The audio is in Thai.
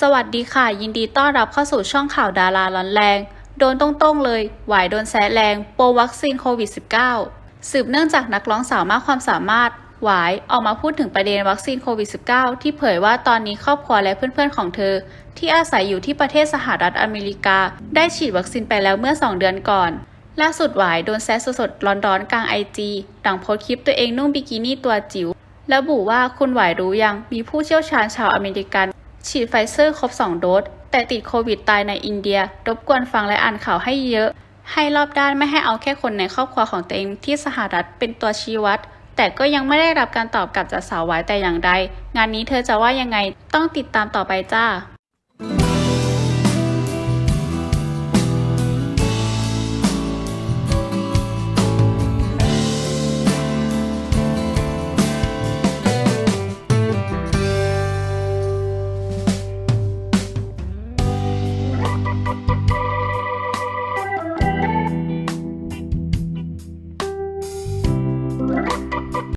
สวัสดีค่ะ ยินดีต้อนรับเข้าสู่ช่องข่าวดาราร้อนแรง โดนตรงๆเลย หวายโดนแซะแรง โปรวัคซีนโควิด -19 สืบเนื่องจากนักร้องสาวมากความสามารถ หวายออกมาพูดถึงประเด็นวัคซีนโควิด -19 ที่เผยว่าตอนนี้ครอบครัวและเพื่อนๆของเธอ ที่อาศัยอยู่ที่ประเทศสหรัฐอเมริกา ได้ฉีดวัคซีนไปแล้วเมื่อ 2 เดือนก่อน ล่าสุดหวายโดนแซะสดๆร้อนๆกลางไอจีหลังโพสต์คลิปตัวเองนุ่งบิกินี่ตัวจิ๋วระบุว่าคุณหวายรู้ยังมีผู้เชี่ยวชาญชาวอเมริกัน ฉีดไฟเซอร์ครบ 2 โดส แต่ติดโควิดตายในอินเดีย รบกวนฟังและอ่านข่าวให้เยอะ ให้รอบด้านไม่ให้เอาแค่คนในครอบครัวของตัวเองที่สหรัฐเป็นตัวชี้วัด แต่ก็ยังไม่ได้รับการตอบกลับจากสาวไวายแต่อย่างใด งานนี้เธอจะว่ายังไงต้องติดตามต่อไปจ้า